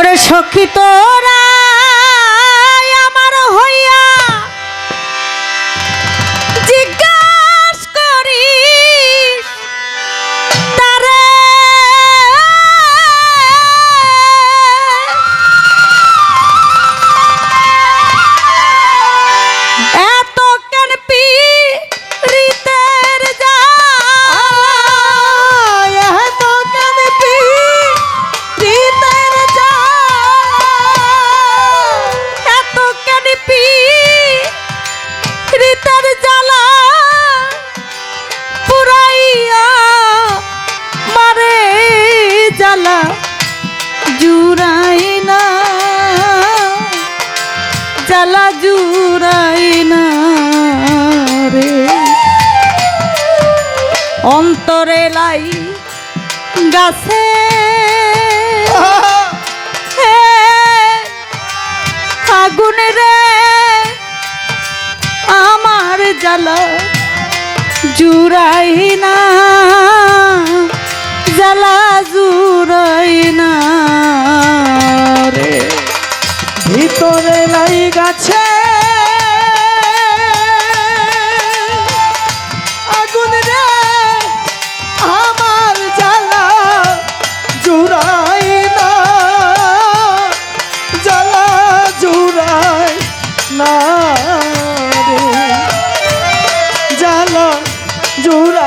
ওরে সখী তোরা। চালা জুড়াই না রে। অন্তরে লাই গাছে। আগুন রে, আমার জ্বালা জুড়াই না। জ্বালা জুড় জুড়া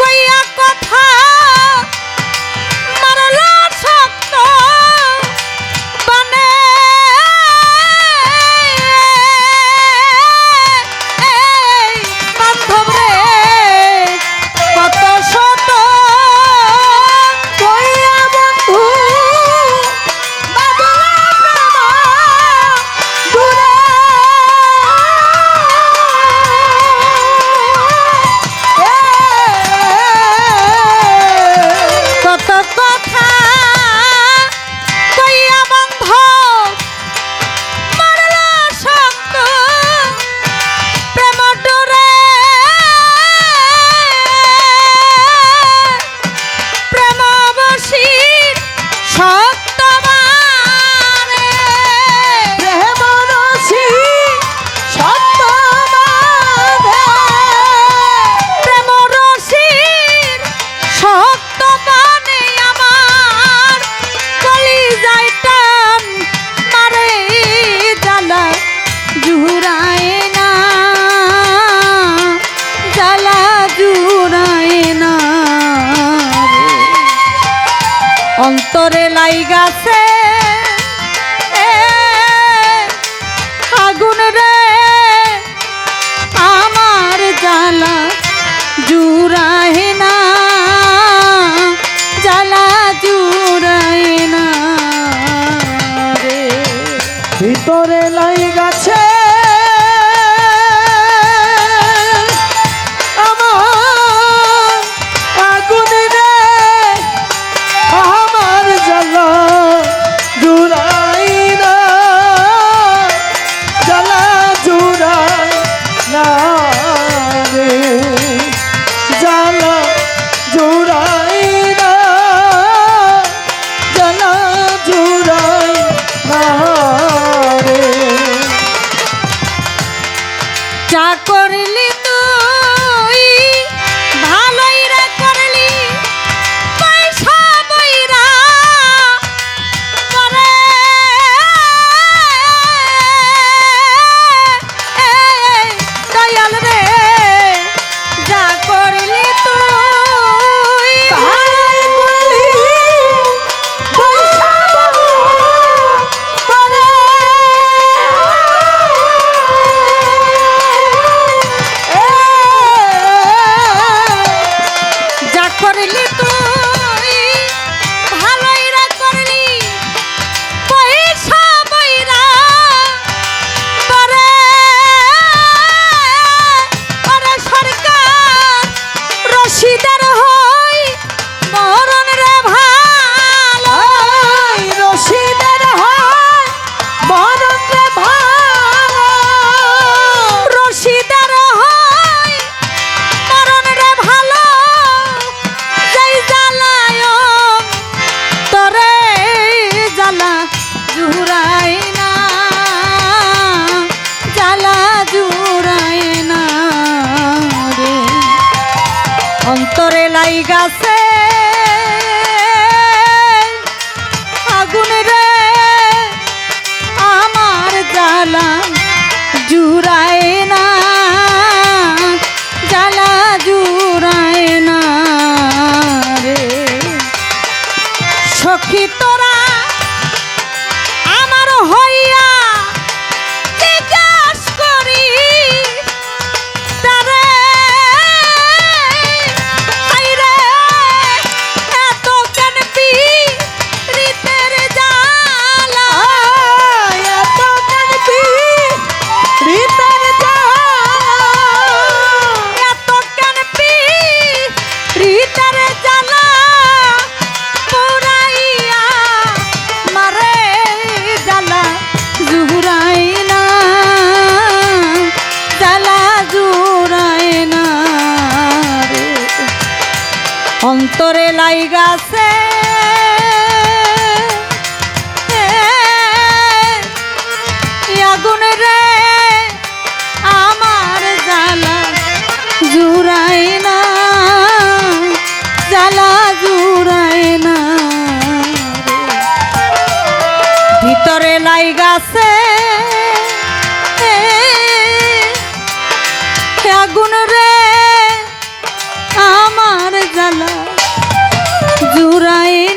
কইয়া কথা অন্তরে লাই গাছে আগুন রে, আমার জ্বালা জুড়াহে না। জ্বালা জুড়াহে না রে। ভিতরে লাই গাছে সখী তোরা তোরে লাই গাছে আগুন রে, আমার জালা জুড়াই না জালা জুড়াই না ভিতরে লাই গাছে আগুন রে, আমার জ্বালা জুড়ায়ে